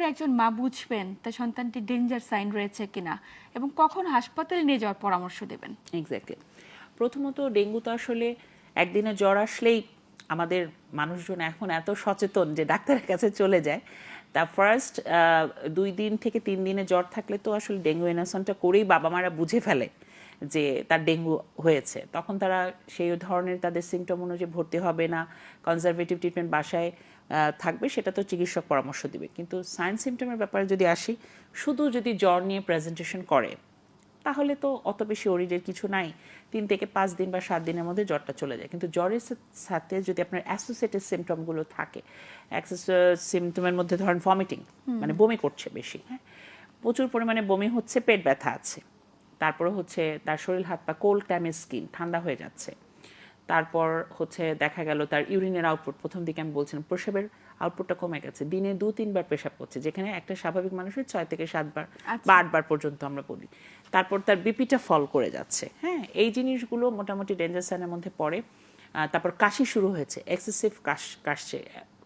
করে একজন মা বুঝবেন তার সন্তানটি ডেঞ্জার সাইন রয়েছে কিনা এবং কখন হাসপাতালে নিয়ে যাওয়ার পরামর্শ দেবেন। এক্স্যাক্টলি প্রথমত ডেঙ্গু তো আসলে একদিনে জ্বর আসলেই আমাদের মানুষজন এখন এত সচেতন যে ডাক্তারের কাছে চলে যায়। তা ফার্স্ট দুই দিন থেকে তিন দিনে জ্বর থাকলে তো আসলে ডেঙ্গু ইনাসনটা করেই বাবা মারা বুঝে ফেলে। যে তার ডেঙ্গু হয়েছে তখন তারা সেই ধরনের তাদের সিমটম অনুযায়ী ভর্তি হবে না। কনজারভেটিভ ট্রিটমেন্ট বাসায় থাকবে সেটা তো চিকিৎসক পরামর্শ দিবে। কিন্তু সাইন সিমটমের ব্যাপারে যদি আসি শুধু যদি জ্বর নিয়ে প্রেজেন্টেশন করে তাহলে তো অত বেশি ওরিডের কিছু নাই। তিন থেকে পাঁচ দিন বা সাত দিনের মধ্যে জ্বরটা চলে যায়। কিন্তু জ্বরের সাথে যদি আপনার অ্যাসোসিয়েটেড সিমটমগুলো থাকে সিমটমের মধ্যে ধরেন ভমিটিং মানে বমি করছে বেশি হ্যাঁ? প্রচুর পরিমাণে বমি হচ্ছে পেট ব্যথা আছে। তারপরে হচ্ছে তার শরীর হাত পা কোল্ড ড্যামেজ স্কিন ঠান্ডা হয়ে যাচ্ছে। তারপর হচ্ছে দেখা গেল তার ইউরিনের আউটপুট প্রথম দিকে আমি বলছিলাম প্রসাবের আউটপুটটা কমে গেছে। দিনে দু তিনবার পেশাব করছে যেখানে একটা স্বাভাবিক মানুষের ছয় থেকে সাতবার বা আটবার পর্যন্ত আমরা বলি। তারপর তার বিপিটা ফল করে যাচ্ছে হ্যাঁ? এই জিনিসগুলো মোটামুটি ডেঞ্জার সাইনের মধ্যে পড়ে। তারপর কাশি শুরু হয়েছে এক্সেসিভ কাশ কাশছে।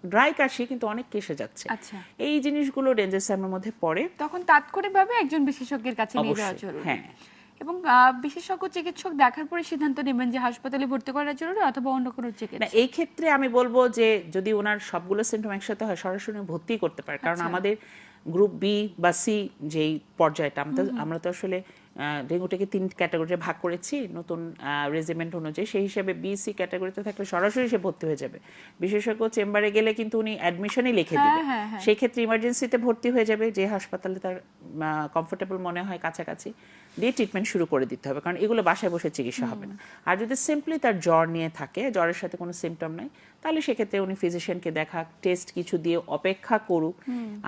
ড্রাই কাশি কিন্তু অনেক কেসে যাচ্ছে। আচ্ছা। এই জিনিসগুলো ডেঞ্জার মধ্যে পড়ে। তখন তাৎক্ষণিকভাবে একজন বিশেষজ্ঞের কাছে নিয়ে যাওয়া জরুরি। হ্যাঁ। এবং বিশেষজ্ঞ চিকিৎসক দেখার পরে সিদ্ধান্ত নেবেন যে হাসপাতালে ভর্তি করা জরুরি অথবা অন্য কোনো না চিকিৎসা এই ক্ষেত্রে আমি বলব যে যদি ওনার সবগুলো সিমটম একসাথে হয় সরাসরি ভর্তি করতে পারে। কারণ আচ্ছা। আমাদের গ্রুপ বি বা সি যেই পর্যায়টা আমরা তো- আসলে ডেঙ্গুটাকে তিন ক্যাটাগরিতে ভাগ করেছি নতুন রেজিমেন্ট অনুযায়ী। সেই হিসাবে বি সি ক্যাটাগরিতে থাকলে সরাসরি সে ভর্তি হয়ে যাবে। বিশেষজ্ঞ চেম্বারে গেলে কিন্তু উনি অ্যাডমিশনই লিখে দিবে। সেই ক্ষেত্রে ইমার্জেন্সিতে ভর্তি হয়ে যাবে যে হাসপাতালে তার কমফোর্টেবল মনে হয় কাছাকাছি দিয়ে ট্রিটমেন্ট শুরু করে দিতে হবে। কারণ এগুলো বাসায় বসে চিকিৎসা হবে না। আর যদি সিম্পলি তার জ্বর নিয়ে থাকে জ্বরের সাথে কোনো সিমটম নাই তাহলে সেক্ষেত্রে উনি ফিজিশিয়ানকে দেখা টেস্ট কিছু দিয়ে অপেক্ষা করুক।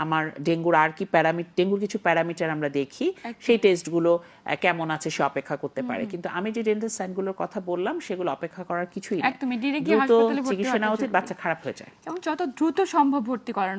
আমার ডেঙ্গুর আর কি প্যারামিট ডেঙ্গুর কিছু প্যারামিটার আমরা দেখি সেই টেস্টগুলো কেমন আছে সে অপেক্ষা করতে পারে। কিন্তু আমি যে ডেন্টাল সাইনগুলোর কথা বললাম সেগুলো অপেক্ষা করার কিছুই না। একদমই ডিরেক্টলি হাসপাতালে ভর্তি হওয়া উচিত বাচ্চা খারাপ হয়ে যায়। এবং যত দ্রুত সম্ভব ভর্তি করানো